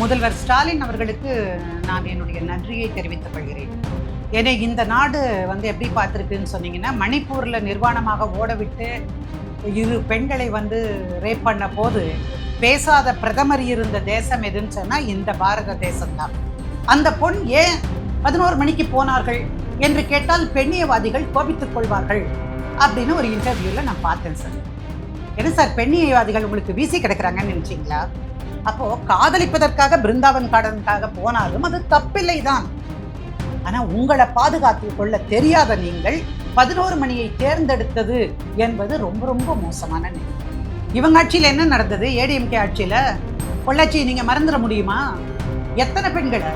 முதல்வர் ஸ்டாலின் அவர்களுக்கு நான் என்னுடைய நன்றியை தெரிவித்துக் கொள்கிறேன். ஏன்னா இந்த நாடு வந்து எப்படி பார்த்துருக்குன்னு சொன்னீங்கன்னா மணிப்பூரில் நிர்வாணமாக ஓடவிட்டு இரு பெண்களை வந்து ரேப் பண்ண போது பேசாத பிரதமர் இருந்த தேசம் எதுன்னு சொன்னால் இந்த பாரத தேசம்தான். அந்த பொண் ஏன் பதினோரு மணிக்கு போனார்கள் என்று கேட்டால் பெண்ணியவாதிகள் கோபித்துக் கொள்வார்கள் அப்படின்னு ஒரு இன்டர்வியூவில் நான் பார்த்தேன் சார். என்ன சார் பெண்ணியவாதிகள் உங்களுக்கு வீசி கிடைக்கிறாங்கன்னு நினச்சிங்களா? அப்போ காதலிப்பதற்காக பிருந்தாவன் காடனுக்காக போனாலும் அது தப்பில்லை தான் ஆனா உங்களை பாதுகாத்து கொள்ள தெரியாத நீங்கள் பதினோரு மணியை தேர்ந்தெடுத்தது என்பது ரொம்ப ரொம்ப மோசமான நிலை. இவங்க ஆட்சியில் என்ன நடந்தது? ஏடிஎம்கே ஆட்சியில் பொள்ளாச்சி நீங்கள் மறந்துட முடியுமா? எத்தனை பெண்களை?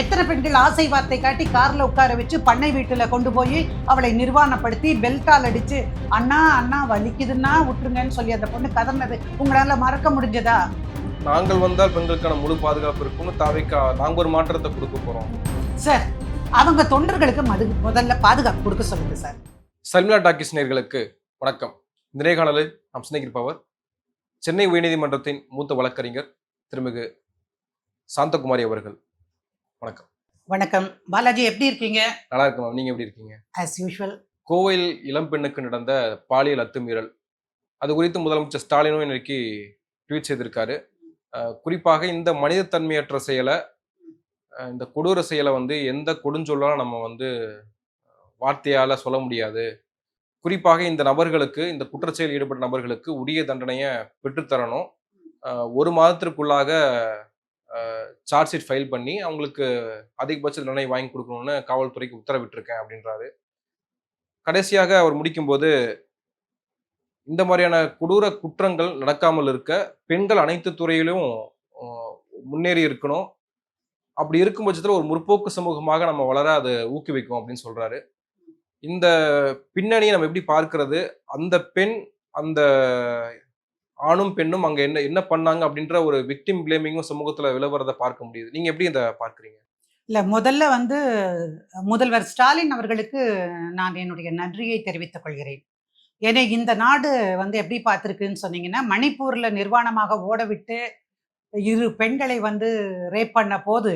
எத்தனை பெண்கள் ஆசை வார்த்தை காட்டி காரில் உட்கார வச்சு பண்ணை வீட்டில் கொண்டு போய் அவளை நிர்வாணப்படுத்தி பெல்ட்டால் அடித்து அண்ணா அண்ணா வலிக்குதுன்னா விட்டுருங்கன்னு சொல்லி அந்த பொண்ணு கதர்னது. உங்களால் மறக்க முடிஞ்சதா? நாங்கள் வந்தால் பெண்களுக்கான முழு பாதுகாப்பு இருக்கும்னு தாவிக்கா நாங்க ஒரு மாற்றத்தை கொடுக்க போறோம். சார் அவங்க தொண்டர்களுக்கு மது முதல்ல பாதுகாப்பு கொடுக்க சொல்லுங்க சார் சல்மிலா டாக்கிஸ் நேர்களுக்கு வணக்கம். இந்த நேர்காணலில் நாம் சிநேகிருப்பவர் சென்னை உயர்நீதிமன்றத்தின் மூத்த வழக்கறிஞர் திருமிகு சாந்தகுமாரி அவர்கள். வணக்கம். வணக்கம். பாலாஜி எப்படி இருக்கீங்க? நல்லா இருக்கு மேம். நீங்க எப்படி இருக்கீங்க? ஆஸ் யூஷுவல் கோவையில் இளம்பெண்ணுக்கு நடந்த பாலியல் அத்துமீறல் அது குறித்து முதலமைச்சர் ஸ்டாலினும் இன்னைக்கு ட்வீட் செய்திருக்காரு. குறிப்பாக இந்த மனிதத்தன்மையற்ற செயலை இந்த கொடூர செயலை வந்து எந்த கொடுஞ்சொல்லாலும் நம்ம வந்து வார்த்தையால் சொல்ல முடியாது. குறிப்பாக இந்த நபர்களுக்கு இந்த குற்றச்செயல் ஈடுபட்ட நபர்களுக்கு உரிய தண்டனையை பெற்றுத்தரணும் ஒரு மாதத்திற்குள்ளாக சார்ஜ் ஷீட் ஃபைல் பண்ணி அவங்களுக்கு அதிகபட்ச தண்டனை வாங்கி கொடுக்கணும்னு காவல்துறைக்கு உத்தரவிட்டிருக்கேன் அப்படின்றாரு. கடைசியாக அவர் முடிக்கும்போது இந்த மாதிரியான கொடூர குற்றங்கள் நடக்காமல் இருக்க பெண்கள் அனைத்து துறையிலும் முன்னேறி இருக்கணும். அப்படி இருக்கும் பட்சத்தில் ஒரு முற்போக்கு சமூகமாக நம்ம வளர அதை ஊக்குவிக்கும் அப்படின்னு சொல்றாரு. இந்த பின்னணியை நம்ம எப்படி பார்க்கிறது? அந்த பெண் அந்த ஆணும் பெண்ணும் அங்க என்ன என்ன பண்ணாங்க அப்படின்ற ஒரு விக்டிம் பிளேமிங்கும் சமூகத்துல விலவரதை பார்க்க முடியுது. நீங்க எப்படி இதை பார்க்குறீங்க? இல்லை முதல்ல வந்து முதல்வர் ஸ்டாலின் அவர்களுக்கு நான் என்னுடைய நன்றியை தெரிவித்துக் கொள்கிறேன். ஏன்னா இந்த நாடு வந்து எப்படி பார்த்துருக்குன்னு சொன்னீங்கன்னா மணிப்பூர்ல நிர்வாணமாக ஓடவிட்டு இரு பெண்களை வந்து ரேப் பண்ண போது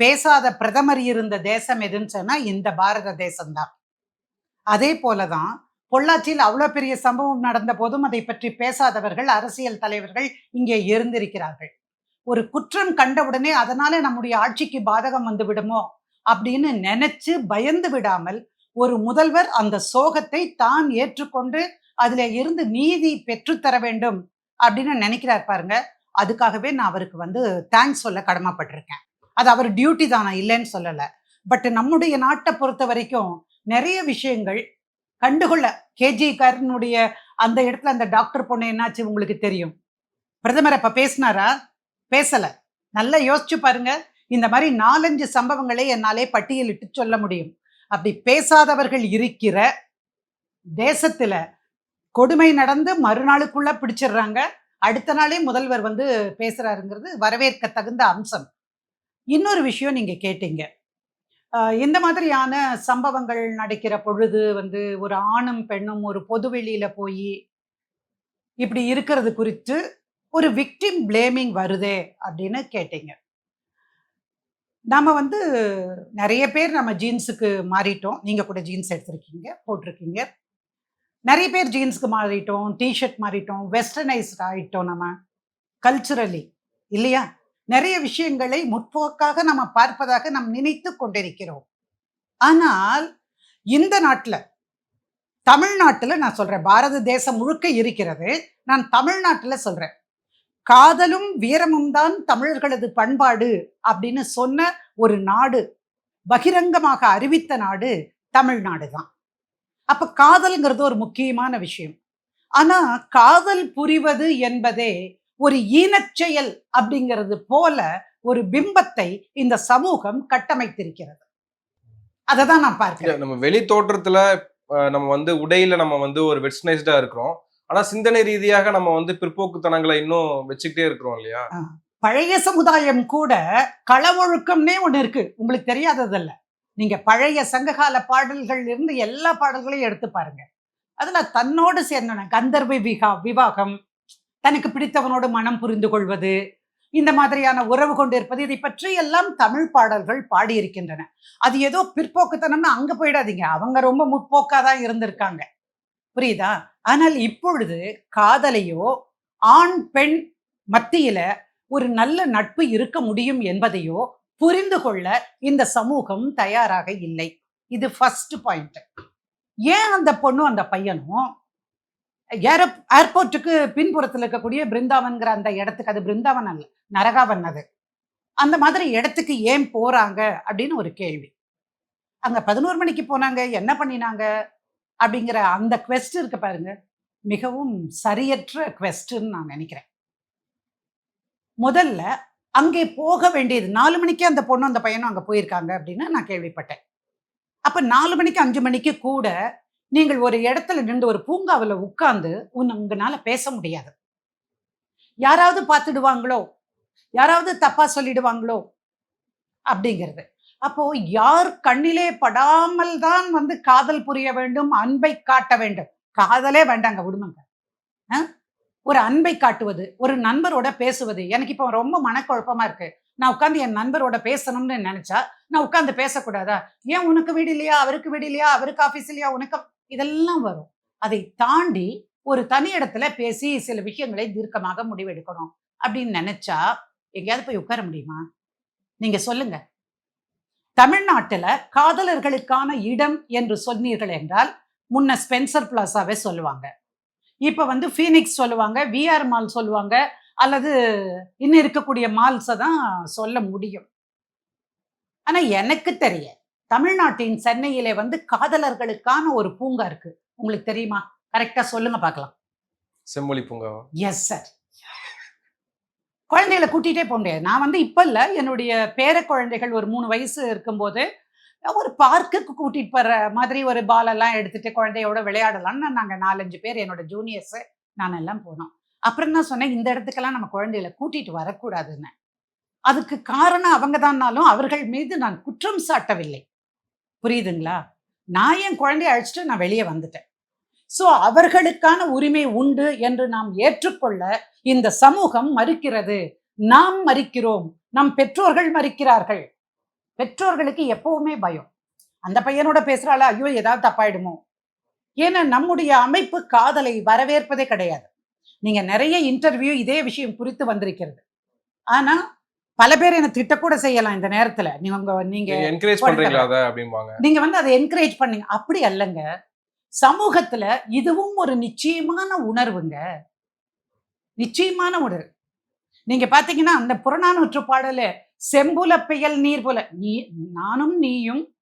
பேசாத பிரதமர் இருந்த தேசம் எதுன்னு சொன்னா இந்த பாரத தேசம்தான். அதே போலதான் பொள்ளாச்சியில் அவ்வளோ பெரிய சம்பவம் நடந்த போதும் அதை பற்றி பேசாதவர்கள் அரசியல் தலைவர்கள் இங்கே இருந்திருக்கிறார்கள். ஒரு குற்றம் கண்டவுடனே அதனால நம்முடைய ஆட்சிக்கு பாதகம் வந்து விடுமோ அப்படின்னு நினைச்சு பயந்து விடாமல் ஒரு முதல்வர் அந்த சோகத்தை தான் ஏற்றுக்கொண்டு அதுல இருந்து நீதி பெற்றுத்தர வேண்டும் அப்படின்னு நினைக்கிறார் பாருங்க. அதுக்காகவே நான் அவருக்கு வந்து தேங்க்ஸ் சொல்ல கடமைப்பட்டிருக்கேன். அது அவர் டியூட்டி தான் நான் இல்லைன்னு சொல்லலை. பட் நம்முடைய நாட்டை பொறுத்த வரைக்கும் நிறைய விஷயங்கள் கண்டுகொள்ள கேஜிகாரனுடைய அந்த இடத்துல அந்த டாக்டர் பொண்ணு என்னாச்சு உங்களுக்கு தெரியும்? பிரதமர் அப்ப பேசினாரா? பேசல. நல்லா யோசிச்சு பாருங்க. இந்த மாதிரி நாலஞ்சு சம்பவங்களை என்னாலே பட்டியலிட்டு சொல்ல முடியும். அப்படி பேசாதவர்கள் இருக்கிற தேசத்துல கொடுமை நடந்து மறுநாளுக்குள்ள பிடிச்சிடுறாங்க. அடுத்த நாளே முதல்வர் வந்து பேசுறாருங்கிறது வரவேற்க தகுந்த அம்சம். இன்னொரு விஷயம் நீங்க கேட்டீங்க. இந்த மாதிரியான சம்பவங்கள் நடக்கிற பொழுது வந்து ஒரு ஆணும் பெண்ணும் ஒரு பொதுவெளியில போய் இப்படி இருக்கிறது குறித்து ஒரு விக்டிம் பிளேமிங் வருதே அப்படின்னு கேட்டீங்க. நாம் வந்து நிறைய பேர் நம்ம ஜீன்ஸுக்கு மாறிட்டோம். நீங்கள் கூட ஜீன்ஸ் எடுத்திருக்கீங்க போட்டிருக்கீங்க. நிறைய பேர் ஜீன்ஸுக்கு மாறிட்டோம் டிஷர்ட் மாறிட்டோம் வெஸ்டர்னைஸ்ட் ஆகிட்டோம் நம்ம கல்ச்சுரலி இல்லையா? நிறைய விஷயங்களை முற்போக்காக நம்ம பார்ப்பதாக நாம் நினைத்து கொண்டிருக்கிறோம். ஆனால் இந்த நாட்டில் தமிழ்நாட்டில் நான் சொல்கிறேன் பாரத தேசம் முழுக்க இருக்கிறது. நான் தமிழ்நாட்டில் சொல்கிறேன் காதலும் வீரமும் தான் தமிழர்களது பண்பாடு அப்படின்னு சொன்ன ஒரு நாடு பகிரங்கமாக அறிவித்த நாடு தமிழ்நாடு தான் அப்ப காதல்ங்கிறது ஒரு முக்கியமான விஷயம். ஆனா காதல் புரிவது என்பதே ஒரு ஈனச்செயல் அப்படிங்கிறது போல ஒரு பிம்பத்தை இந்த சமூகம் கட்டமைத்திருக்கிறது. அதை தான் நான் பார்க்கிறேன். நம்ம வெளி தோற்றத்துல நம்ம வந்து உடையில நம்ம வந்து ஒரு வெஸ்டனைஸ்டா இருக்கிறோம். ஆனா சிந்தனை ரீதியாக நம்ம வந்து பிற்போக்குத்தனங்களை இன்னும் வச்சுக்கிட்டே இருக்கிறோம் இல்லையா? பழைய சமுதாயம் கூட களவொழுக்கம்னே ஒண்ணு இருக்கு. உங்களுக்கு தெரியாததல்ல. நீங்க பழைய சங்ககால பாடல்கள் இருந்து எல்லா பாடல்களையும் எடுத்து பாருங்க. அதுல தன்னோடு சேர்ந்தன கந்தர்வ விகா விவாகம் தனக்கு பிடித்தவனோடு மனம் புரிந்து கொள்வது இந்த மாதிரியான உறவு கொண்டிருப்பது இதை பற்றி எல்லாம் தமிழ் பாடல்கள் பாடியிருக்கின்றன. அது ஏதோ பிற்போக்குத்தனம்னு அங்க போயிடாதீங்க. அவங்க ரொம்ப முற்போக்கா தான் இருந்திருக்காங்க. புரியுதா? ஆனால் இப்பொழுது காதலையோ ஆண் பெண் மத்தியில ஒரு நல்ல நட்பு இருக்க முடியும் என்பதையோ புரிந்து கொள்ள இந்த சமூகம் தயாராக இல்லை. இது ஃபர்ஸ்ட் பாயிண்ட் ஏன் அந்த பொண்ணும் அந்த பையனும்? ஏரோ ஏர்போர்ட்டுக்கு பின்புறத்தில் இருக்கக்கூடிய பிருந்தாவன்கிற அந்த இடத்துக்கு அது பிருந்தாவன் அல்ல நரகாவன் அது. அந்த மாதிரி இடத்துக்கு ஏன் போறாங்க அப்படின்னு ஒரு கேள்வி. அங்க பதினோரு மணிக்கு போனாங்க என்ன பண்ணினாங்க? அப்படிங்கிற அந்த குவெஸ்ட் இருக்கு பாருங்க. மிகவும் சரியற்ற questன்னு நான் நினைக்கிறேன். முதல்ல அங்கே போக வேண்டியது நாலு மணிக்கே அந்த பொண்ணும் அந்த பையனும் அங்க போயிருக்காங்க அப்படின்னு நான் கேள்விப்பட்டேன். அப்ப நாலு மணிக்கு அஞ்சு மணிக்கு கூட நீங்கள் ஒரு இடத்துல நின்று ஒரு பூங்காவில் உட்கார்ந்து உன் உங்களால பேச முடியாது. யாராவது பார்த்துடுவாங்களோ யாராவது தப்பா சொல்லிடுவாங்களோ அப்படிங்கிறது. அப்போ யார் கண்ணிலே படாமல் தான் வந்து காதல் புரிய வேண்டும் அன்பை காட்ட வேண்டும்? காதலே வேண்டாங்க விடுமாங்க ஒரு அன்பை காட்டுவது ஒரு நண்பரோட பேசுவது. எனக்கு இப்போ ரொம்ப மனக்குழப்பமா இருக்கு. நான் உட்காந்து என் நண்பரோட பேசணும்னு நினைச்சா நான் உட்காந்து பேசக்கூடாதா? ஏன் உனக்கு வீடு இல்லையா? அவருக்கு வீடு இல்லையா? அவருக்கு ஆஃபீஸ் இல்லையா? உனக்கு இதெல்லாம் வரும். அதை தாண்டி ஒரு தனி இடத்துல பேசி சில விஷயங்களை தீர்க்கமாக முடிவெடுக்கணும். அப்படின்னு நினைச்சா எங்கேயாவது போய் உட்கார முடியுமா? நீங்க சொல்லுங்க. தமிழ்நாட்டுல காதலர்களுக்கான இடம் என்று சொன்னீர்கள் என்றால் முன்ன ஸ்பென்சர் பிளாசாவே சொல்லுவாங்க. இப்ப வந்து ஃபீனிக்ஸ் சொல்லுவாங்க விஆர் மால் சொல்லுவாங்க அல்லது இன்னும் இருக்கக்கூடிய மால்ஸை தான் சொல்ல முடியும். ஆனா எனக்கு தெரிய தமிழ்நாட்டின் சென்னையிலே வந்து காதலர்களுக்கான ஒரு பூங்கா இருக்கு. உங்களுக்கு தெரியுமா? கரெக்டா சொல்லுங்க பார்க்கலாம். செம்மொழி பூங்காவா? எஸ் சார் குழந்தைகளை கூட்டிகிட்டே போக முடியாது. நான் வந்து இப்போ இல்லை. என்னுடைய பேர குழந்தைகள் ஒரு மூணு வயசு இருக்கும்போது ஒரு பார்க்குக்கு கூட்டிகிட்டு போகிற மாதிரி ஒரு பாலெல்லாம் எடுத்துட்டு குழந்தையோட விளையாடலாம்னு நாங்கள் நாலஞ்சு பேர் என்னோட ஜூனியர்ஸு நான் எல்லாம் போனோம். அப்புறம் தான் சொன்னேன் இந்த இடத்துக்கெல்லாம் நம்ம குழந்தைகளை கூட்டிகிட்டு வரக்கூடாதுன்னு. அதுக்கு காரணம் அவங்க தான்னாலும் அவர்கள் மீது நான் குற்றம் சாட்டவில்லை. புரியுதுங்களா? நான் என் குழந்தைய அழைச்சிட்டு நான் வெளியே வந்துட்டேன். ஸோ அவர்களுக்கான உரிமை உண்டு என்று நாம் ஏற்றுக்கொள்ள இந்த சமூகம் மறுக்கிறது. நாம் மறுக்கிறோம். நம் பெற்றோர்கள் மறுக்கிறார்கள். பெற்றோர்களுக்கு எப்பவுமே பயம். அந்த பையனோட பேசுறாளா ஐயோ ஏதாவது தப்பாயிடுமோ? ஏன்னா நம்முடைய அமைப்பு காதலை வரவேற்பதே கிடையாது. நீங்க நிறைய இன்டர்வியூ இதே விஷயம் குறித்து வந்திருக்கிறது. ஆனா பல பேர் என்ன திட்டக்கூட செய்யலாம் இந்த நேரத்துல. நீங்க நீங்க என்கரேஜ் பண்றீங்களா நீங்க வந்து அதை என்கரேஜ் பண்ணீங்க. அப்படி அல்லங்க. சமூகத்துல இதுவும் ஒரு நிச்சயமான உணர்வுங்க. நிச்சயமான உணர்வு. நீங்க பாத்தீங்கன்னா அந்த புறநானூற்று பாடல செம்புல பெயல் நீர் போல நீ நானும் நீயும்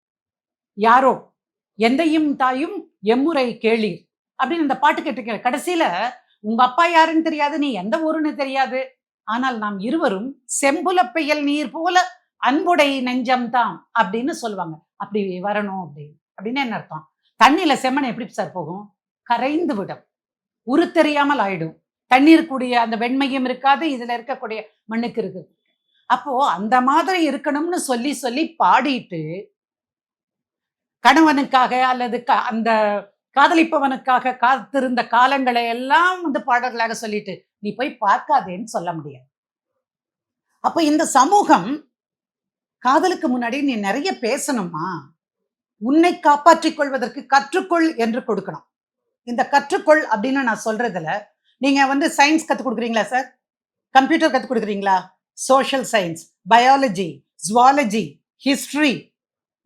யாரோ? எந்தையும் தாயும் எம்முறை கேளீர். அப்படின்னு அந்த பாட்டு கேட்டிருக்க கடைசியில உங்க அப்பா யாருன்னு தெரியாது நீ எந்த ஊருன்னு தெரியாது. ஆனால் நாம் இருவரும் செம்புல பெயல் நீர் போல அன்புடை நெஞ்சம் தாம் அப்படின்னு சொல்லுவாங்க. அப்படி வரணும் அப்படின்னு. அப்படின்னு என்ன அர்த்தம்? தண்ணியில செம்மண் எப்படி சார் போகும்? கரைந்து விடும். உரு தெரியாமல் ஆயிடும். தண்ணீர் கூடிய அந்த வெண்மையும் இருக்காது இதுல இருக்கக்கூடிய மண்ணுக்கு இருக்கு அப்போ அந்த மாதிரி இருக்கணும்னு சொல்லி சொல்லி பாடிட்டு கணவனுக்காக அல்லது அந்த காதலிப்பவனுக்காக காத்திருந்த காலங்களை எல்லாம் வந்து பாடல்களாக சொல்லிட்டு நீ போய் பார்க்காதேன்னு சொல்ல முடியாது. அப்ப இந்த சமூகம் காதலுக்கு முன்னாடி நீ நிறைய பேசணுமா? உன்னை காப்பாற்றிக் கொள்வதற்கு கற்றுக்கொள் என்று கொடுக்கணும். இந்த கற்றுக்கொள் அப்படின்னு நான் சொல்றதுல நீங்க வந்து சயின்ஸ் கற்றுக் கொடுக்குறீங்களா சார் கம்ப்யூட்டர் கற்றுக் கொடுக்குறீங்களா? Social science biology zoology history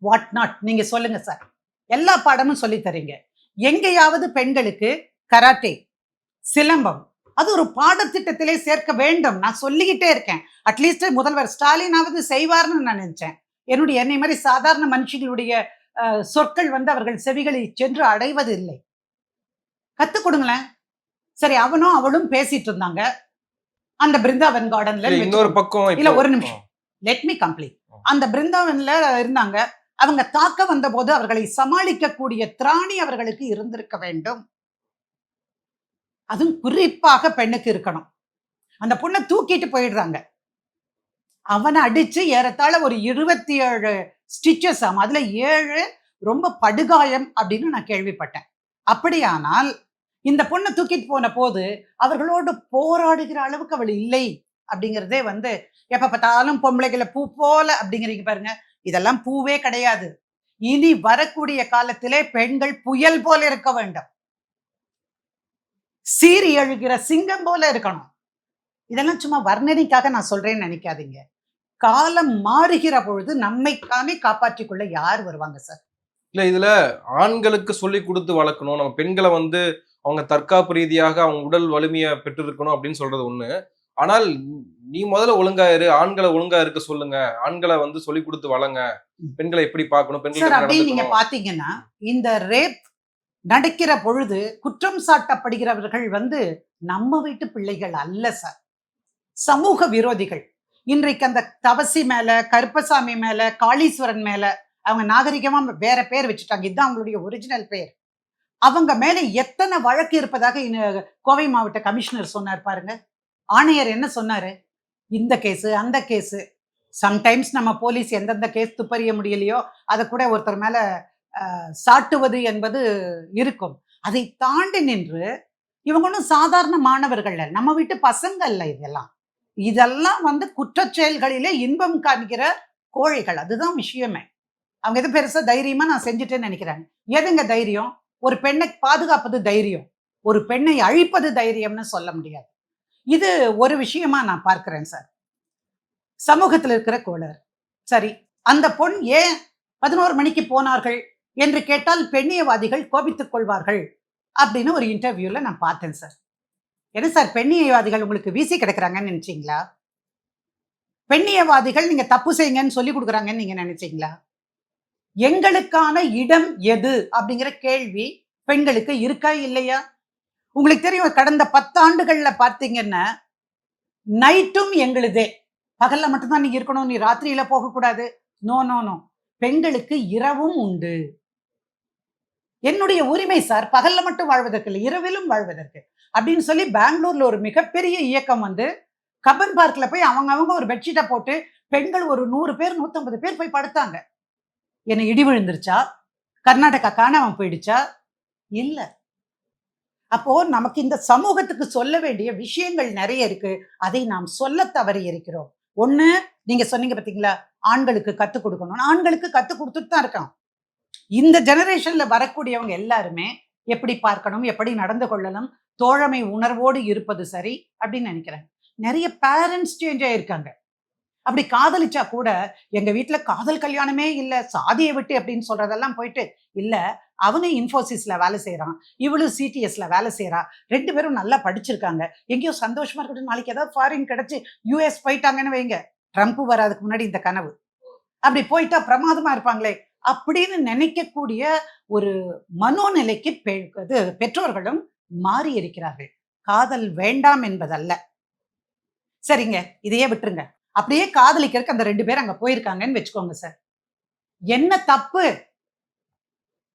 what not நீங்க சொல்லுங்க சார் எல்லா பாடமும் சொல்லி தரீங்க. எங்கேயாவது பெண்களுக்கு கராட்டே சிலம்பம் அது ஒரு பாடத்திட்டத்திலே சேர்க்க வேண்டும். நான் சொல்லிக்கிட்டே இருக்கேன். அட்லீஸ்ட் முதல்வர் ஸ்டாலினாவது செய்வார்னு நான் நினைச்சேன். என்னுடைய என்னை மாதிரி சாதாரண மனுஷங்களுடைய சொற்கள் வந்து அவர்கள் செவிகளை சென்று அடைவது இல்லை கத்துக் கொடுங்களேன். சரி அவனும் அவளும் பேசிட்டு இருந்தாங்க. அந்த பிருந்தாவன் கார்டன்ல இன்னொரு பக்கம் இல்ல, ஒரு நிமிஷம். லெட் மீ கம்ப்ளீட் அந்த பிருந்தாவன்ல இருந்தாங்க. அவங்க தாக்க வந்தபோது அவர்களை சமாளிக்கக்கூடிய திராணி அவர்களுக்கு இருந்திருக்க வேண்டும். அதுவும் குறிப்பாக பெண்ணுக்கு இருக்கணும். அந்த பொண்ணை தூக்கிட்டு போயிடுறாங்க. அவனை அடிச்சு ஏறத்தாழ ஒரு இருபத்தி ஏழு ஸ்டிச்சஸ் ஆகும். அதுல ஏழு ரொம்ப படுகாயம் அப்படின்னு நான் கேள்விப்பட்டேன். அப்படியானால் இந்த பொண்ணை தூக்கிட்டு போன போது அவர்களோடு போராடுகிற அளவுக்கு அவள் இல்லை அப்படிங்கிறதே வந்து எப்ப பார்த்தாலும் பொம்பளைகளை பூ போல அப்படிங்கிறீங்க பாருங்க. இதெல்லாம் பூவே கிடையாது. இனி வரக்கூடிய காலத்திலே பெண்கள் புயல் போல இருக்க வேண்டும். சீறி எழுகிற சிங்கம் போல இருக்கணும். இதெல்லாம் சும்மா வர்ணனைக்காக நான் சொல்றேன்னு நினைக்காதீங்க. காலம் மாறுகிற பொழுது நம்மைக்காமே காப்பாற்றிக் கொள்ள யார் வருவாங்க சார்? இல்ல இதுல ஆண்களுக்கு சொல்லி கொடுத்து வளர்க்கணும். நம்ம பெண்களை வந்து அவங்க தற்காப்பு ரீதியாக அவங்க உடல் வலிமையை பெற்றிருக்கணும் அப்படின்னு சொல்றது ஒண்ணு. ஆனால் நீ முதல்ல ஒழுங்கா இரு ஆண்களை ஒழுங்கா இருக்க சொல்லுங்க. ஆண்களை வந்து சொல்லி கொடுத்து வளங்க. பெண்களை எப்படி பார்க்கணும் பெண்களை சார் எப்படி அப்படி நீங்க. பாத்தீங்கன்னா இந்த ரேப் நடக்கிற பொழுது குற்றம் சாட்டப்படுகிறவர்கள் வந்து நம்ம வீட்டு பிள்ளைகள் அல்ல சார். சமூக விரோதிகள். இன்றைக்கு அந்த தவசி மேல கருப்பசாமி மேல காளீஸ்வரன் மேல அவங்க நாகரிகமா வேற பேர் வச்சுட்டாங்க. இதுதான் அவங்களுடைய ஒரிஜினல் பேர். அவங்க மேல எத்தனை வழக்கு இருப்பதாக கோவை மாவட்ட கமிஷனர் சொன்னார் பாருங்க. ஆணையர் என்ன சொன்னாரு? இந்த கேஸு அந்த கேஸு. சம்டைம்ஸ் நம்ம போலீஸ் எந்தெந்த கேஸ் துப்பறிய முடியலையோ அதை கூட ஒருத்தர் மேல அஹ், சாட்டுவது என்பது இருக்கும். அதை தாண்டி நின்று இவங்க ஒன்றும் சாதாரண மாணவர்கள் நம்ம வீட்டு பசங்கள்ல இதெல்லாம். இதெல்லாம் வந்து குற்றச்செயல்களிலே இன்பம் காண்கிற கோழைகள். அதுதான் விஷயமே. அவங்க எது பெருசா தைரியமா நான் செஞ்சுட்டேன்னு நினைக்கிறாங்க எதுங்க தைரியம்? ஒரு பெண்ணை பாதுகாப்பது தைரியம். ஒரு பெண்ணை அழிப்பது தைரியம்னு சொல்ல முடியாது. இது ஒரு விஷயமா நான் பார்க்கிறேன் சார். சமூகத்தில் இருக்கிற கோளர். சரி அந்த பொண் ஏன் பதினோரு மணிக்கு போனார்கள் என்று கேட்டால் பெண்ணியவாதிகள் கோபித்துக் கொள்வார்கள் அப்படின்னு ஒரு இன்டர்வியூல நான் பார்த்தேன் சார். என்ன சார் பெண்ணியவாதிகள் உங்களுக்கு வீசி கிடக்குறாங்கன்னு நினைச்சீங்களா? பெண்ணியவாதிகள் நீங்க தப்பு செய்யுங்கன்னு சொல்லி கொடுக்குறாங்கன்னு நீங்க நினைச்சீங்களா? எங்களுக்கான இடம் எது? அப்படிங்கிற கேள்வி பெண்களுக்கு இருக்கா இல்லையா? உங்களுக்கு தெரியும் கடந்த பத்தாண்டுகள்ல பார்த்தீங்கன்னா நைட்டும் எங்களுதே. பகல்ல மட்டும்தான் நீ இருக்கணும் நீ ராத்திரியில போகக்கூடாது. No no no. பெண்களுக்கு இரவும் உண்டு. என்னுடைய உரிமை சார் பகல்ல மட்டும் வாழ்வதற்கு இல்லை இரவிலும் வாழ்வதற்கு. அப்படின்னு சொல்லி பெங்களூர்ல ஒரு மிகப்பெரிய இயக்கம் வந்து கபன் பார்க்ல போய் அவங்க அவங்க ஒரு பெட்ஷீட்டை போட்டு பெண்கள் ஒரு நூறு பேர் நூத்தம்பது பேர் போய் படுத்தாங்க. என்னை இடி விழுந்துருச்சா? கர்நாடகா காணாம போயிடுச்சா? இல்ல. அப்போ நமக்கு இந்த சமூகத்துக்கு சொல்ல வேண்டிய விஷயங்கள் நிறைய இருக்கு. அதை நாம் சொல்ல தவறி இருக்கிறோம். ஒண்ணு நீங்க சொன்னீங்க பாத்தீங்களா? ஆண்களுக்கு கத்துக் கொடுக்கணும். ஆண்களுக்கு கத்துக் கொடுத்துட்டு தான் இருக்கான். இந்த ஜெனரேஷன்ல வரக்கூடியவங்க எல்லாருமே எப்படி பார்க்கணும் எப்படி நடந்து கொள்ளணும் தோழமை உணர்வோடு இருப்பது சரி அப்படின்னு நினைக்கிறேன் நிறைய பேரண்ட்ஸ் சேஞ்ச் ஆயிருக்காங்க. அப்படி காதலிச்சா கூட எங்க வீட்டுல காதல் கல்யாணமே இல்ல சாதியை விட்டு அப்படின்னு சொல்றதெல்லாம் போயிட்டு இல்ல அவனே இன்ஃபோசிஸ்ல வேலை செய்யறான் இவளும் சிடிஎஸ்ல வேலை செய்யறா ரெண்டு பேரும் நல்லா படிச்சிருக்காங்க. எங்கேயோ சந்தோஷமா இருக்கட்டும் நாளைக்கு ஏதாவது ஃபாரின் கிடைச்சு யூஎஸ் போயிட்டாங்கன்னு வைங்க ட்ரம்ப் வராதுக்கு முன்னாடி இந்த கனவு. அப்படி போயிட்டா பிரமாதமா இருப்பாங்களே அப்படின்னு நினைக்கக்கூடிய ஒரு மனோநிலைக்கு இது பெற்றோர்களும் மாறி இருக்கிறார்கள் காதல் வேண்டாம் என்பதல்ல. சரிங்க இதையே விட்டுருங்க. அப்படியே காதலிக்கிறதுக்கு அந்த ரெண்டு பேர் அங்க போயிருக்காங்கன்னு வச்சுக்கோங்க சார். என்ன தப்பு?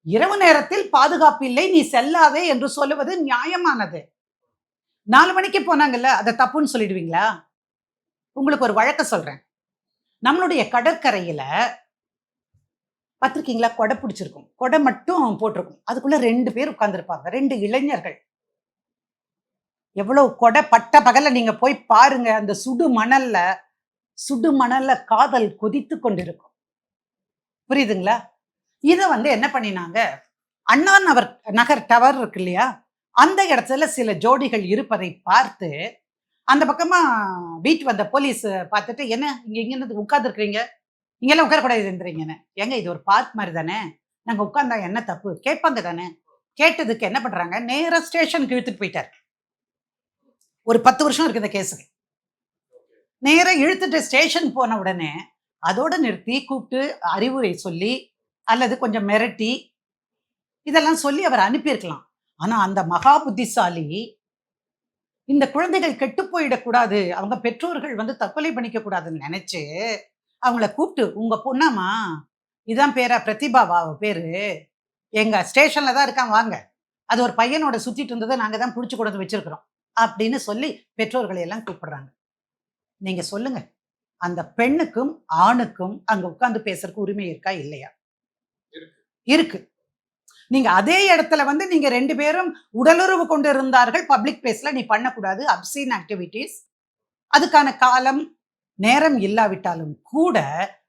இரவு நேரத்தில் பாதுகாப்பு இல்லை நீ செல்லாதே என்று சொல்லுவது நியாயமானது. நாலு மணிக்கு போனாங்கல்ல அதை தப்புன்னு சொல்லிடுவீங்களா? உங்களுக்கு ஒரு வழக்க சொல்றேன். நம்மளுடைய கடற்கரையில பார்த்திருக்கீங்களா? கொடை பிடிச்சிருக்கும். கொடை மட்டும் போட்டிருக்கும். அதுக்குள்ள ரெண்டு பேர் உட்கார்ந்திருப்பாங்க. ரெண்டு இளைஞர்கள். எவ்வளவு கொடை பட்ட பகல நீங்க போய் பாருங்க. அந்த சுடு மணல்ல சுடு மணல்ல காதல் கொதித்து கொண்டிருக்கும். புரியுதுங்களா? இதை வந்து என்ன பண்ணினாங்க? அண்ணா நகர் நகர் டவர் இருக்கு இல்லையா? அந்த இடத்துல சில ஜோடிகள் இருப்பதை பார்த்து அந்த பக்கமா வீட்டு வந்த போலீஸ் பார்த்துட்டு என்ன? இங்க இங்க உட்காந்துருக்கிறீங்க இங்கெல்லாம் உட்காரக்கூடாதுன்றீங்கன்னு ஏங்க இது ஒரு பார்க் மாதிரி தானே? நாங்கள் உட்காந்தா என்ன தப்பு? கேட்பாங்க தானே? கேட்டதுக்கு என்ன பண்றாங்க? நேராக ஸ்டேஷனுக்கு இழுத்துட்டு போயிட்டார். ஒரு பத்து வருஷம் இருக்குது இந்த கேஸுக்கு நேராக இழுத்துட்டு ஸ்டேஷன் போன உடனே அதோட நிறுத்தி கூப்பிட்டு அறிவுரை சொல்லி அல்லது கொஞ்சம் மிரட்டி இதெல்லாம் சொல்லி அவர் அனுப்பியிருக்கலாம். ஆனா அந்த மகா புத்திசாலி இந்த குழந்தைகள் கெட்டு போயிடக்கூடாது அவங்க பெற்றோர்கள் வந்து தற்கொலை பண்ணிக்க கூடாதுன்னு நினைச்சு அவங்கள கூப்பிட்டு உங்க பொண்ணாமா இதான் பேரா பிரதிபாவா பேரு. எங்க ஸ்டேஷன்ல தான் இருக்கான் வாங்க. அது ஒரு பையனோட சுத்திட்டு இருந்ததை நாங்க தான் புடிச்சு கொண்டு வந்து வச்சிருக்கிறோம். அப்படின்னு சொல்லி பெற்றோர்களை எல்லாம் கூப்பிடுறாங்க. நீங்க சொல்லுங்க அந்த பெண்ணுக்கும் ஆணுக்கும் அங்க உட்கார்ந்து பேசுறதுக்கு உரிமை இருக்கா இல்லையா? இருக்கு. நீங்க அதே இடத்துல வந்து நீங்க ரெண்டு பேரும் உடலுறவு கொண்டு இருந்தார்கள் பப்ளிக் பிளேஸ்ல நீ பண்ணக்கூடாது அப்சீன் ஆக்டிவிட்டீஸ். அதுக்கான காலம் நேரம் இல்லாவிட்டாலும் கூட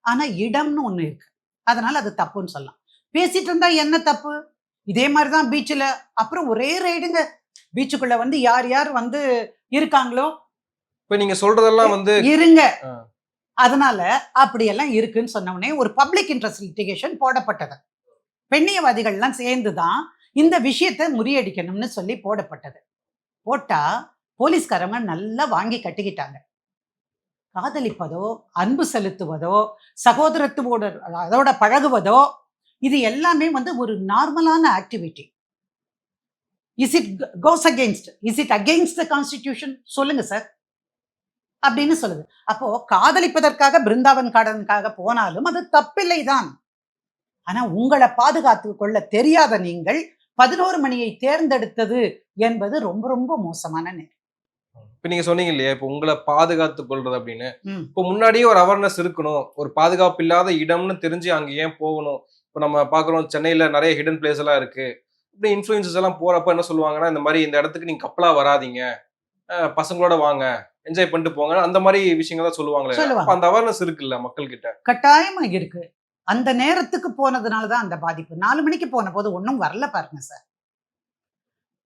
ஆனா இடம்னு ஒண்ணு இருக்கு. அதனால அது தப்புன்னு சொல்லலாம். பேசிட்டு இருந்தா என்ன தப்பு? இதே மாதிரிதான் பீச்சில் அப்புறம் ஒரே ரைடுங்க. பீச்சுக்குள்ள வந்து யார் யார் வந்து இருக்காங்களோ? இப்ப நீங்க சொல்றதெல்லாம் வந்து இருங்க. அதனால அப்படியெல்லாம் இருக்குன்னு சொன்ன உடனே ஒரு பப்ளிக் இன்ட்ரெஸ்ட் லிட்டிகேஷன் போடப்பட்டது. பெண்ணியவாதிகள்லாம் சேர்ந்து தான் இந்த விஷயத்தை முறியடிக்கணும்னு சொல்லி போடப்பட்டது. போட்டா போலீஸ்காரங்க நல்லா வாங்கி கட்டிக்கிட்டாங்க. காதலிப்பதோ அன்பு செலுத்துவதோ சகோதரத்துவோட அதோட பழகுவதோ இது எல்லாமே வந்து ஒரு நார்மலான activity is it goes against is it against the constitution சொல்லுங்க சார் அப்படின்னு சொல்லுது. அப்போ காதலிப்பதற்காக பிருந்தாவன் காடனுக்காக போனாலும் அது தப்பில்லை தான் ஆனா உங்களை பாதுகாத்து கொள்ள தெரியாத நீங்கள் பதினோரு மணியை தேர்ந்தெடுத்தது என்பது ரொம்ப ரொம்ப மோசமான நேரம். இப்ப நீங்க சொன்னீங்க இல்லையா இப்ப உங்களை பாதுகாத்து கொள்றது அப்படின்னு. இப்போ முன்னாடியே ஒரு அவேர்னஸ் இருக்கணும். ஒரு பாதுகாப்பு இல்லாத இடம்னு தெரிஞ்சு அங்க ஏன் போகணும்? இப்போ நம்ம பாக்குறோம் சென்னையில நிறைய ஹிடன் பிளேஸ் எல்லாம் இருக்கு. இப்படி இன்ஃபுளுசஸ் எல்லாம் போறப்ப என்ன சொல்லுவாங்கன்னா இந்த மாதிரி இந்த இடத்துக்கு நீங்க கப்பலா வராதீங்க. பசங்களோட வாங்க. என்ஜாய் பண்ணிட்டு போங்க. அந்த மாதிரி விஷயங்கள் தான் சொல்லுவாங்களே அந்த அவேர்னஸ் இருக்குல்ல மக்கள் கிட்ட கட்டாயமா இருக்கு. அந்த நேரத்துக்கு போனதுனால தான் அந்த பாதிப்பு. நாலு மணிக்கு போன போது ஒன்றும் வரல பாருங்க சார்.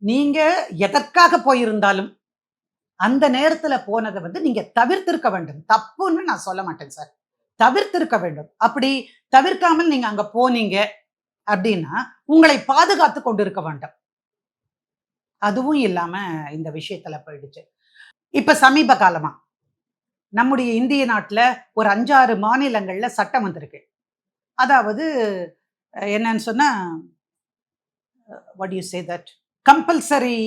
நீங்க எதற்காக போயிருந்தாலும் அந்த நேரத்துல போனதை வந்து நீங்க தவிர்த்திருக்க வேண்டும். தப்புன்னு நான் சொல்ல மாட்டேன் சார் தவிர்த்திருக்க வேண்டும். அப்படி தவிர்க்காமல் நீங்க அங்க போனீங்க அப்படின்னா உங்களை பாதுகாத்து கொண்டு இருக்க வேண்டும். அதுவும் இல்லாம இந்த விஷயத்துல போயிடுச்சு. இப்ப சமீப காலமா நம்முடைய இந்திய நாட்டில் ஒரு அஞ்சாறு மாநிலங்கள்ல சட்டம் வந்திருக்கு. அதாவது என்னன்னு சொன்னா what you say that compulsory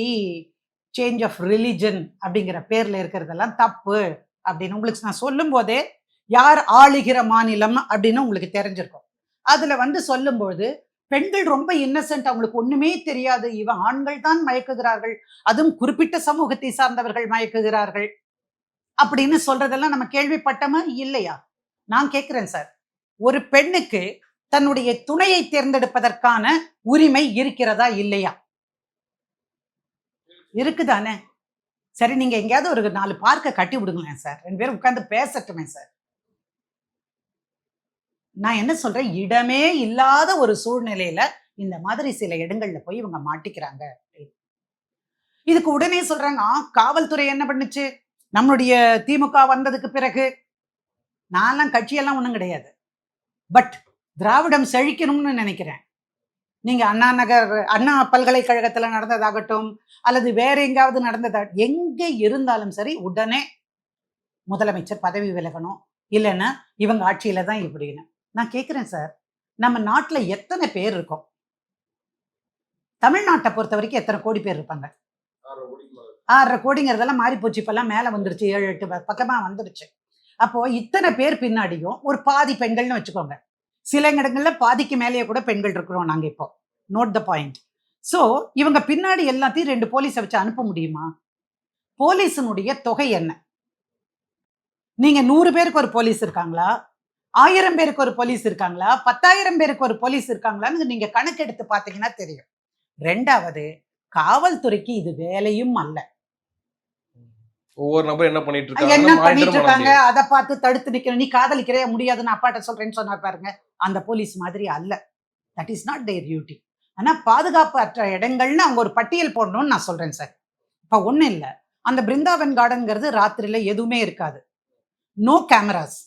change of religion அப்படிங்கிற பேர்ல இருக்கிறதெல்லாம் தப்பு அப்படின்னு உங்களுக்கு நான் சொல்லும் போதே யார் ஆளுகிற மாநிலம் அப்படின்னு உங்களுக்கு தெரிஞ்சிருக்கும். அதுல வந்து சொல்லும்போது பெண்கள் ரொம்ப இன்னசென்ட் அவங்களுக்கு ஒண்ணுமே தெரியாது. இவன் ஆண்கள் தான் மயக்குகிறார்கள். அதுவும் குறிப்பிட்ட சமூகத்தை சார்ந்தவர்கள் மயக்குகிறார்கள். அப்படின்னு சொல்றதெல்லாம் நம்ம கேள்விப்பட்டோமா? இல்லையா? நான் கேட்கிறேன் சார். ஒரு பெண்ணுக்கு தன்னுடைய துணையை தேர்ந்தெடுப்பதற்கான உரிமை இருக்கிறதா? இல்லையா? இருக்குதானே? சரி நீங்க எங்கேயாவது ஒரு நாலு பார்க்க கட்டி விடுங்களேன் சார். ரெண்டு பேரும் உட்கார்ந்து பேசட்டுமே சார். நான் என்ன சொல்றேன்? இடமே இல்லாத ஒரு சூழ்நிலையில இந்த மாதிரி சில இடங்கள்ல போய் இவங்க மாட்டிக்கிறாங்க. இதுக்கு உடனே சொல்றாங்க ஆ காவல்துறை என்ன பண்ணுச்சு? நம்மளுடைய திமுக வந்ததுக்கு பிறகு? நான்லாம் கட்சியெல்லாம் ஒன்றும் கிடையாது. பட் திராவிடம் செழிக்கணும்னு நினைக்கிறேன். நீங்க அண்ணா நகர் அண்ணா பல்கலைக்கழகத்துல நடந்ததாகட்டும் அல்லது வேற எங்காவது நடந்ததா எங்க இருந்தாலும் சரி உடனே முதலமைச்சர் பதவி விலகணும். இல்லைன்னா இவங்க ஆட்சியில தான் இப்படின்னு. நான் கேட்குறேன் சார். நம்ம நாட்டுல எத்தனை பேர் இருக்கோம்? தமிழ்நாட்டை பொறுத்த வரைக்கும் எத்தனை கோடி பேர் இருப்பாங்க? ஆறரை கோடிங்கிறதெல்லாம் மாறி போச்சு. இப்பெல்லாம் மேல வந்துருச்சு. ஏழு எட்டு பக்கமா வந்துருச்சு. அப்போ இத்தனை பேர் பின்னாடியும் ஒரு பாதி பெண்கள்னு வச்சுக்கோங்க. சில இடங்கள்ல பாதிக்கு மேலேயே கூட பெண்கள் இருக்கிறோம் நாங்க இப்போ. நோட் த பாயிண்ட் சோ இவங்க பின்னாடி எல்லாத்தையும் ரெண்டு போலீஸை வச்சு அனுப்ப முடியுமா? போலீஸினுடைய தொகை என்ன? நீங்க நூறு பேருக்கு ஒரு போலீஸ் இருக்காங்களா? ஆயிரம் பேருக்கு ஒரு போலீஸ் இருக்காங்களா? பத்தாயிரம் பேருக்கு ஒரு போலீஸ் இருக்காங்களான்னு நீங்க கணக்கெடுத்து பார்த்தீங்கன்னா தெரியும். ரெண்டாவது காவல்துறைக்கு இது வேலையும் அல்ல. ஒவ்வொரு நபரும் என்ன பண்ணிட்டு என்ன இருக்காங்க பண்ணிட்டு monitor பண்ண இருக்காங்க. அதை பார்த்து தடுத்து நிக்கிற நீ காதலிக்கிறே முடியாதுன்னு அப்பாட்ட சொல்றேன்னு சொன்னா பாருங்க. அந்த போலீஸ் மாதிரி அல்ல. That is not their duty ஆனா பாதுகாப்பு அற்ற இடங்கள்னு அவங்க ஒரு பட்டியல் போடணும்னு நான் சொல்றேன் சார் இப்போ ஒண்ணும் இல்லை. அந்த பிருந்தாவன் கார்டன்ங்கிறது ராத்திரியில எதுவுமே இருக்காது. நோ கேமராஸ்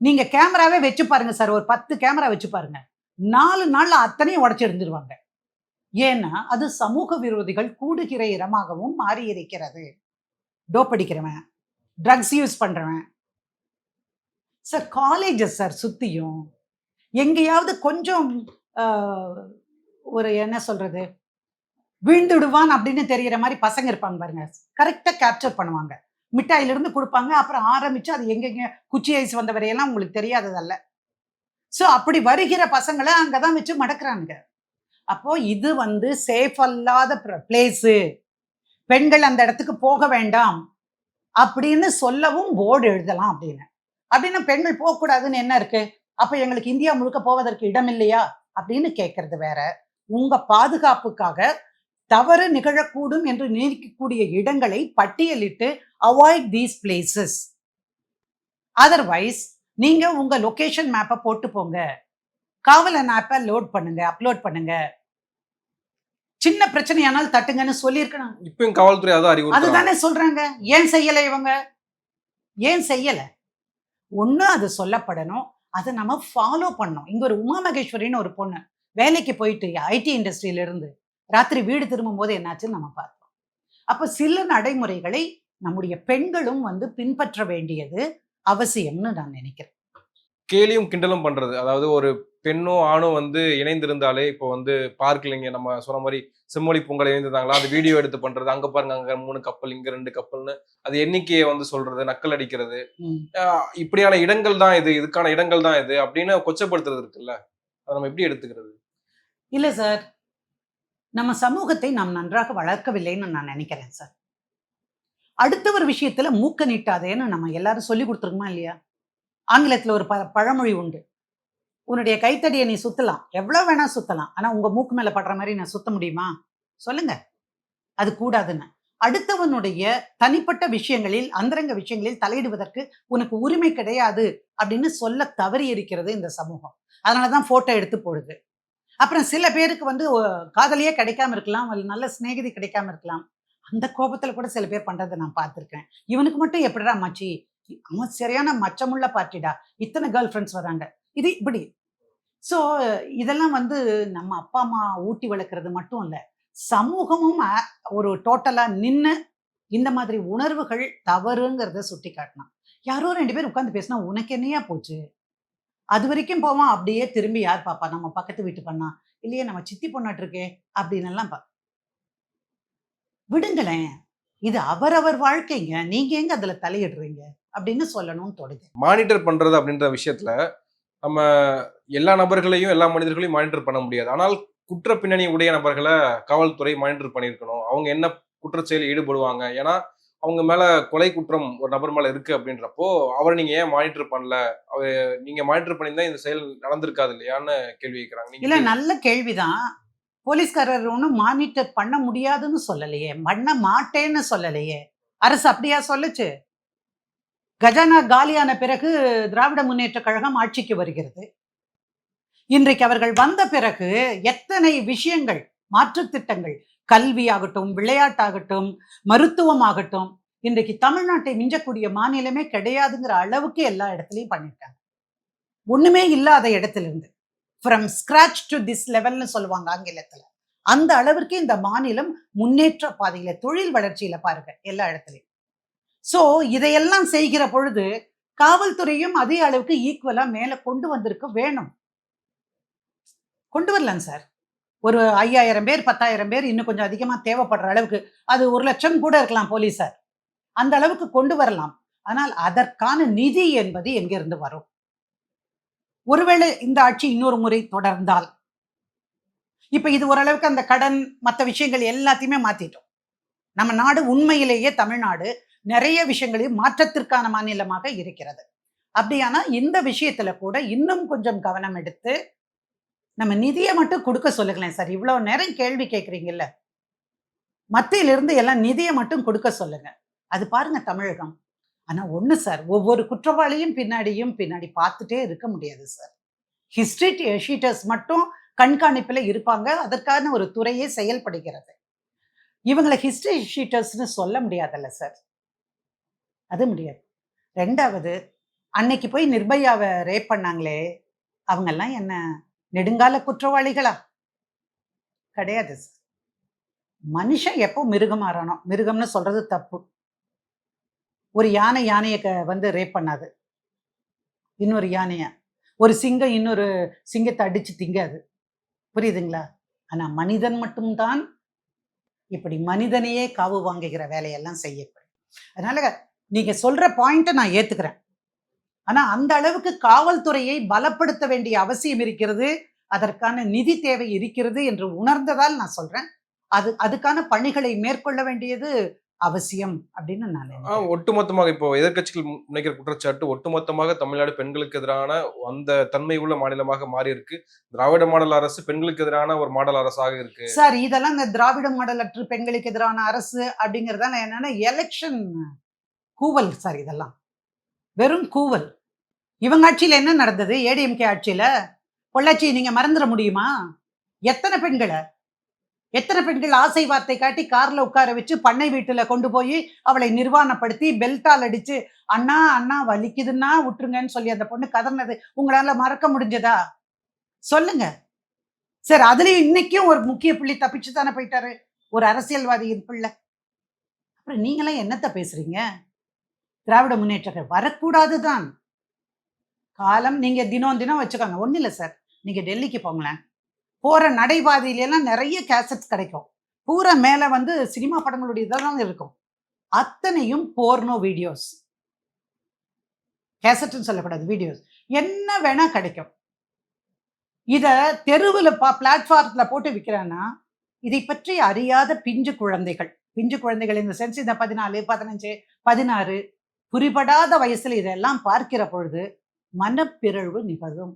நீங்க கேமராவே வச்சு பாருங்க சார் ஒரு பத்து கேமரா வச்சு பாருங்க. நாலு நாள்ல அத்தனையும் உடைச்சு எடுத்துருவாங்க ஏன்னா அது சமூக விரோதிகள் கூடுகிற இடமாகவும் மாறி இருக்கிறது. டோப் அடிக்கிறவன் ட்ரக்ஸ் யூஸ் பண்ணுறவன் சார் காலேஜஸ் சார் சுற்றியும் எங்கேயாவது கொஞ்சம் ஒரு என்ன சொல்றது விழுந்துடுவான் அப்படின்னு தெரியற மாதிரி பசங்க இருப்பாங்க பாருங்க. கரெக்டாக கேப்சர் பண்ணுவாங்க. மிட்டாயிலிருந்து கொடுப்பாங்க அப்புறம் ஆரம்பிச்சு அது எங்கெங்க குச்சி ஐஸ் வந்த வரையெல்லாம் உங்களுக்கு தெரியாததல்ல. ஸோ அப்படி வருகிற பசங்களை அங்கே தான் வச்சு மடக்குறாங்க அப்போ இது வந்து சேஃப் அல்லாத பிளேஸு பெண்கள் அந்த இடத்துக்கு போக வேண்டாம் அப்படின்னு சொல்லவும் போர்டு எழுதலாம் அப்படின்னு. அப்படின்னா பெண்கள் போகக்கூடாதுன்னு என்ன இருக்கு? அப்ப எங்களுக்கு இந்தியா முழுக்க போவதற்கு இடம் இல்லையா அப்படின்னு கேட்கறது வேற. உங்க பாதுகாப்புக்காக தவறு நிகழக்கூடும் என்று நினைக்கக்கூடிய இடங்களை பட்டியலிட்டு அவாய்ட் தீஸ் பிளேசஸ் அதர்வைஸ் நீங்க உங்க லொகேஷன் மேப்பை போட்டு போங்க. காவலன் ஆப்பை லோட் பண்ணுங்க அப்லோட் பண்ணுங்க. சின்ன பிரச்சனையானால் தட்டுங்கன்னு சொல்லியிருக்கணும் இப்பயும் காவல்துறை அதான் அதுதானே சொல்றாங்க. ஏன் செய்யல இவங்க? ஏன் செய்யல? ஒண்ணு அது சொல்லப்படணும். அதை நம்ம ஃபாலோ பண்ணோம் இங்க ஒரு உமா மகேஸ்வரின்னு ஒரு பொண்ணு வேலைக்கு போயிட்டு ஐடி இண்டஸ்ட்ரியில இருந்து ராத்திரி வீடு திரும்பும் போது என்னாச்சுன்னு நம்ம பார்த்தோம் அப்போ சில நடைமுறைகளை நம்முடைய பெண்களும் வந்து பின்பற்ற வேண்டியது அவசியம்னு நான் நினைக்கிறேன். கேலியும் கிண்டலும் பண்றது. அதாவது ஒரு பெண்ணோ ஆணோ வந்து இணைந்திருந்தாலே இப்போ வந்து பார்க்கல இங்க நம்ம சொன்ன மாதிரி செம்மொழி பொங்கல் இணைந்திருந்தாங்களா அது வீடியோ எடுத்து பண்றது அங்க பாருங்க அங்க மூணு கப்பல் இங்க ரெண்டு கப்பல்னு அது எண்ணிக்கையை வந்து சொல்றது நக்கல் அடிக்கிறது. இப்படியான இடங்கள் தான் இது இதுக்கான இடங்கள் தான் இது அப்படின்னு கொச்சப்படுத்துறது இருக்குல்ல அதை நம்ம எப்படி எடுத்துக்கிறது? இல்ல சார். நம்ம சமூகத்தை நாம் நன்றாக வளர்க்கவில்லைன்னு நான் நினைக்கிறேன் சார். அடுத்தவர் விஷயத்துல மூக்க நீட்டாதேன்னு நம்ம எல்லாரும் சொல்லி கொடுத்துருக்கோமா இல்லையா? ஆங்கிலத்துல ஒரு ப பழமொழி உண்டு. உன்னுடைய கைத்தடியை நீ சுத்தலாம். எவ்வளவு வேணா சுத்தலாம். ஆனா உங்க மூக்கு மேல படுற மாதிரி நான் சுத்த முடியுமா? சொல்லுங்க. அது கூடாதுன்னு. அடுத்தவனுடைய தனிப்பட்ட விஷயங்களில் அந்தரங்க விஷயங்களில் தலையிடுவதற்கு உனக்கு உரிமை கிடையாது அப்படின்னு சொல்ல தவறி இருக்கிறது இந்த சமூகம். அதனாலதான் போட்டோ எடுத்து போடுது. அப்புறம் சில பேருக்கு வந்து காதலியே கிடைக்காம இருக்கலாம். அல்ல நல்ல சிநேகிதி கிடைக்காம இருக்கலாம். அந்த கோபத்துல கூட சில பேர் பண்ணுறதை நான் பார்த்துருக்கேன். இவனுக்கு மட்டும் எப்படிடா மாச்சி அவன் சரியான மச்சமுள்ள பார்ட்டிடா. இத்தனை கேர்ள் ஃப்ரெண்ட்ஸ் வராங்க. இது இப்படி. ஸோ இதெல்லாம் வந்து நம்ம அப்பா அம்மா ஊட்டி வளர்க்கறது மட்டும் இல்ல. சமூகமும் ஒரு டோட்டலா நின்னு இந்த மாதிரி உணர்வுகள் தவறுங்கிறத சுட்டி காட்டணும் யாரோ ரெண்டு பேர் உட்காந்து பேசினா உனக்கு என்னையா போச்சு? அது வரைக்கும் போவான் அப்படியே திரும்பி யார் பாப்பா? நம்ம பக்கத்து வீட்டு பண்ணா? இல்லையே நம்ம சித்தி பொண்ணாட்டு இருக்கே அப்படின்னு எல்லாம் பா. விடுங்களேன். இது அவரவர் வாழ்க்கைங்க. நீங்க எங்க அதுல தலையிடுறீங்க? அப்படின்னு சொல்லணும்னு தோணுது. மானிட்டர் பண்றது அப்படின்ற விஷயத்துல நம்ம எல்லா நபர்களையும் எல்லா மனிதர்களையும் மானிட்டர் பண்ண முடியாது. ஆனால் குற்ற பின்னணி உடைய நபர்களை காவல்துறை மானிட்டர் பண்ணியிருக்கணும். அவங்க என்ன குற்றச்செயலில் ஈடுபடுவாங்க? ஏன்னா அவங்க மேல கொலை குற்றம் ஒரு நபர் மேல இருக்கு அப்படின்றப்போ அவரை நீங்க ஏன் மானிட்டர் பண்ணல? அவர் நீங்க மானிட்டர் பண்ணியிருந்தா இந்த செயல் நடந்திருக்காது இல்லையான்னு கேள்வி கேட்கிறாங்க இல்ல நல்ல கேள்விதான். போலீஸ்காரர் ஒன்றும் மானிட்டர் பண்ண முடியாதுன்னு சொல்லலையே. பண்ண மாட்டேன்னு சொல்லலையே. அரசு அப்படியா சொல்லுச்சு? கஜானா காலியான பிறகு திராவிட முன்னேற்ற கழகம் ஆட்சிக்கு வருகிறது. இன்றைக்கு அவர்கள் வந்த பிறகு எத்தனை விஷயங்கள் மாற்று திட்டங்கள் கல்வி ஆகட்டும் விளையாட்டாகட்டும் மருத்துவம் ஆகட்டும் இன்றைக்கு தமிழ்நாட்டை மிஞ்சக்கூடிய மாநிலமே கிடையாதுங்கிற அளவுக்கு எல்லா இடத்துலையும் பண்ணிட்டாங்க. ஒண்ணுமே இல்லாத இடத்துல இருந்து ஃப்ரம் ஸ்கிராச் டு திஸ் லெவல்னு சொல்லுவாங்க ஆங்கிலத்துல. அந்த அளவிற்கு இந்த மாநிலம் முன்னேற்ற பாதையில தொழில் வளர்ச்சியில பாருங்க எல்லா இடத்துலயும். சோ இதையெல்லாம் செய்கிற பொழுது காவல்துறையும் அதே அளவுக்கு ஈக்குவலா மேல கொண்டு வந்திருக்க வேணும். கொண்டு வரலாம் சார். ஒரு ஐயாயிரம் பேர் பத்தாயிரம் பேர் இன்னும் கொஞ்சம் அதிகமா தேவைப்படுற அளவுக்கு அது ஒரு லட்சம் கூட இருக்கலாம் போலீஸார். அந்த அளவுக்கு கொண்டு வரலாம். ஆனால் அதற்கான நிதி என்பது எங்கிருந்து வரும்? ஒருவேளை இந்த ஆட்சி இன்னொரு முறை தொடர்ந்தால்? இப்ப இது ஓரளவுக்கு அந்த கடன் மற்ற விஷயங்கள் எல்லாத்தையுமே மாத்திட்டோம். நம்ம நாடு உண்மையிலேயே தமிழ்நாடு. நிறைய விஷயங்களில் மாற்றத்திற்கான மாநிலமாக இருக்கிறது. அப்படியானா இந்த விஷயத்துல கூட இன்னும் கொஞ்சம் கவனம் எடுத்து நம்ம நிதியை மட்டும் கொடுக்க சொல்லுங்களேன் சார். இவ்வளவு நேரம் கேள்வி கேட்குறீங்கல்ல மத்தியிலிருந்து எல்லாம் நிதியை மட்டும் கொடுக்க சொல்லுங்க. அது பாருங்க தமிழகம். ஆனா ஒண்ணு சார் ஒவ்வொரு குற்றவாளியும் பின்னாடியும் பின்னாடி பார்த்துட்டே இருக்க முடியாது சார். ஹிஸ்டரி ஷீட்டர்ஸ் மட்டும் கண்காணிப்புல இருப்பாங்க. அதற்கான ஒரு துறையே செயல்படுகிறது. இவங்களை ஹிஸ்டரி ஷீட்டர்ஸ்னு சொல்ல முடியாதல்ல சார். அது முடியாது. ரெண்டாவது அன்னைக்கு போய் நிர்பயாவை ரேப் பண்ணாங்களே அவங்கெல்லாம் என்ன நெடுங்கால குற்றவாளிகளா? கிடையாது சார் மனுஷன் எப்போ மிருகமாறணும் மிருகம்னு சொல்றது தப்பு. ஒரு யானை யானையை க- வந்து ரேப் பண்ணாது. இன்னொரு யானைய. ஒரு சிங்கம் இன்னொரு சிங்கத்தை அடிச்சு திங்காது. புரியுதுங்களா? ஆனா மனிதன் மட்டும்தான் இப்படி மனிதனையே காவு வாங்குகிற வேலையெல்லாம் செய்யப்படும். அதனால நீங்க சொல்ற பாயிண்ட்டை நான் ஏத்துக்கிறேன். ஆனா அந்த அளவுக்கு காவல்துறையை பலப்படுத்த வேண்டிய அவசியம் இருக்கிறது அதற்கான நிதி தேவை இருக்கிறது என்று உணர்ந்ததால் நான் சொல்றேன். அது அதுக்கான பணிகளை மேற்கொள்ள வேண்டியது அவசியம் அப்படின்னு நான். ஒட்டுமொத்தமாக இப்போ எதிர்க்கட்சிகள் முன்வைக்கிற குற்றச்சாட்டு ஒட்டுமொத்தமாக தமிழ்நாடு பெண்களுக்கு எதிரான அந்த தன்மை உள்ள மாநிலமாக மாறி இருக்கு திராவிட மாடல் அரசு பெண்களுக்கு எதிரான ஒரு மாடல் அரசாக இருக்கு. சார் இதெல்லாம் இந்த திராவிட மாடல் அற்று பெண்களுக்கு எதிரான அரசு அப்படிங்கறதால என்னன்னா எலெக்ஷன் கூவல் சார் இதெல்லாம். வெறும் கூவல். இவங்க ஆட்சியில என்ன நடந்தது? ஏடிஎம்கே ஆட்சியில? பொள்ளாச்சி நீங்கள் மறந்துட முடியுமா? எத்தனை பெண்களை? எத்தனை பெண்கள் ஆசை வார்த்தை காட்டி காரில் உட்கார வச்சு பண்ணை வீட்டில் கொண்டு போய் அவளை நிர்வாணப்படுத்தி பெல்ட்டால் அடித்து அண்ணா அண்ணா வலிக்குதுன்னா விட்டுருங்கன்னு சொல்லி அந்த பொண்ணு கதர்னது உங்களால் மறக்க முடிஞ்சதா? சொல்லுங்க. சார் அதுலேயும் இன்னைக்கும் ஒரு முக்கிய புள்ளி தப்பிச்சு தானே போயிட்டாரு. ஒரு அரசியல்வாதியின் பிள்ளை. அப்புறம் நீங்களாம் என்னத்த பேசுறீங்க? திராவிட முன்னேற்ற வரக்கூடாதுதான் காலம் நீங்க தினம் தினம் வச்சுக்கோங்க. ஒன்றும் இல்லை சார். நீங்க டெல்லிக்கு போங்களேன். போற நடைபாதையில எல்லாம் நிறைய கேசட்ஸ் கிடைக்கும். பூரா மேல வந்து சினிமா படங்களுடைய இதெல்லாம் இருக்கும். அத்தனையும் போர்னோ வீடியோஸ் கேசட்னு சொல்லக்கூடாது வீடியோஸ் என்ன வேணா கிடைக்கும். இத தெருவில் பா பிளாட்ஃபார்மில் போட்டு விற்கிறான்னா இதை பற்றி அறியாத பிஞ்சு குழந்தைகள். பிஞ்சு குழந்தைகள் இந்த சென்ஸ் இந்த பதினாலு பதினஞ்சு பதினாறு புரிபடாத வயசுல இதெல்லாம் பார்க்கிற பொழுது மனப்பிறழ்வு நிகழும்.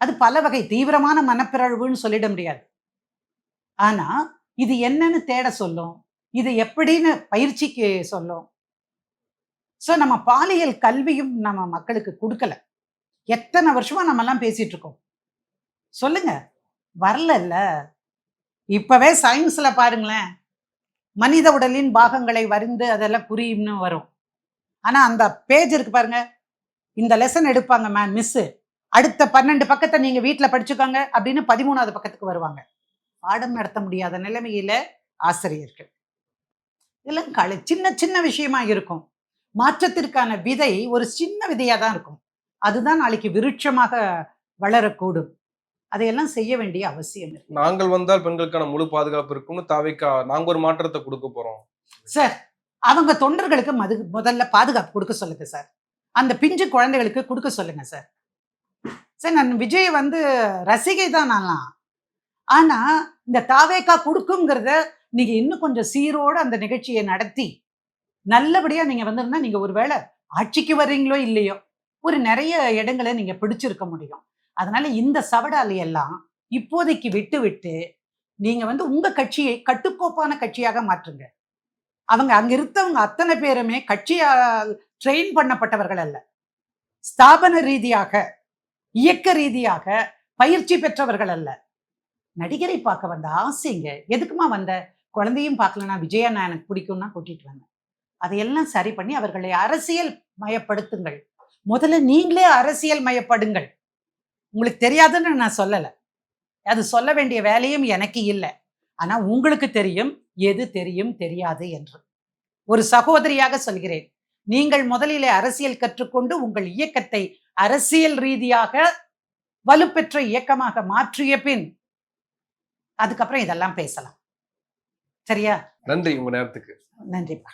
அது பல வகை தீவிரமான மனப்பிறழ்வுன்னு சொல்லிட முடியாது. ஆனா இது என்னன்னு தேட சொல்லும். இது எப்படின்னு பயிற்சிக்கு சொல்லும். ஸோ நம்ம பாலியல் கல்வியும் நம்ம மக்களுக்கு கொடுக்கல. எத்தனை வருஷமா நம்ம எல்லாம் பேசிட்டு இருக்கோம் சொல்லுங்க வரலல்ல இப்பவே சயின்ஸ்ல பாருங்களேன். மனித உடலின் பாகங்களை வரிந்து அதெல்லாம் புரியும்னு வரும். ஆனா அந்த பேஜ் இருக்கு பாருங்க. இந்த லெசன் எடுப்பாங்க மேம் மிஸ்ஸு அடுத்த பன்னெண்டு பக்கத்தை நீங்க வீட்டில் படிச்சுக்கோங்க அப்படின்னு பதிமூணாவது பக்கத்துக்கு வருவாங்க. பாடம் நடத்த முடியாத நிலைமையில ஆசிரியர்கள். இதெல்லாம் கலை சின்ன சின்ன விஷயமா இருக்கும். மாற்றத்திற்கான விதை ஒரு சின்ன விதையாக தான் இருக்கும். அதுதான் நாளைக்கு விருட்சமாக வளரக்கூடும். அதையெல்லாம் செய்ய வேண்டிய அவசியம் இருக்கு நாங்கள் வந்தால் பெண்களுக்கான முழு பாதுகாப்பு இருக்கும்னு தாவிக்கா நாங்க ஒரு மாற்றத்தை கொடுக்க போறோம். சார் அவங்க தொண்டர்களுக்கு மது முதல்ல பாதுகாப்பு கொடுக்க சொல்லுங்க சார். அந்த பிஞ்சு குழந்தைகளுக்கு கொடுக்க சொல்லுங்க சார். சார் நான் விஜய் வந்து ரசிகை தான் நான்லாம். ஆனா இந்த தாவேக்கா கொடுக்குங்கிறத நீங்க இன்னும் கொஞ்சம் சீரோட அந்த நிகழ்ச்சியை நடத்தி நல்லபடியா நீங்க வந்திருந்தா நீங்க ஒருவேளை ஆட்சிக்கு வர்றீங்களோ இல்லையோ ஒரு நிறைய இடங்களை நீங்க பிடிச்சிருக்க முடியும். அதனால இந்த சவடாலை எல்லாம் இப்போதைக்கு விட்டு விட்டு நீங்க வந்து உங்க கட்சியை கட்டுக்கோப்பான கட்சியாக மாற்றுங்க. அவங்க அங்க இருந்தவங்க அத்தனை பேருமே கட்சியால் ட்ரெயின் பண்ணப்பட்டவர்கள் அல்ல. ஸ்தாபன ரீதியாக இயக்க ரீதியாக பயிற்சி பெற்றவர்கள் அல்ல. நடிகரை பார்க்க வந்த ஆசைங்க எதுக்குமா வந்த? குழந்தையும் பார்க்கலனா விஜயா நான் எனக்கு பிடிக்கும்னா கூட்டிட்டு வந்தேன் அதையெல்லாம் சரி பண்ணி அவர்களை அரசியல் மயப்படுத்துங்கள். முதல்ல நீங்களே அரசியல் மயப்படுங்கள். உங்களுக்கு தெரியாதுன்னு நான் சொல்லலை. அது சொல்ல வேண்டிய வேலையும் எனக்கு இல்லை. ஆனா உங்களுக்கு தெரியும் எது தெரியும் தெரியாது என்று. ஒரு சகோதரியாக சொல்கிறேன். நீங்கள் முதலிலே அரசியல் கற்றுக்கொண்டு உங்கள் இயக்கத்தை அரசியல் ரீதியாக வலுப்பெற்ற இயக்கமாக மாற்றிய பின் அதுக்கப்புறம் இதெல்லாம் பேசலாம். சரியா? நன்றி உங்க நேரத்துக்கு. நன்றிப்பா.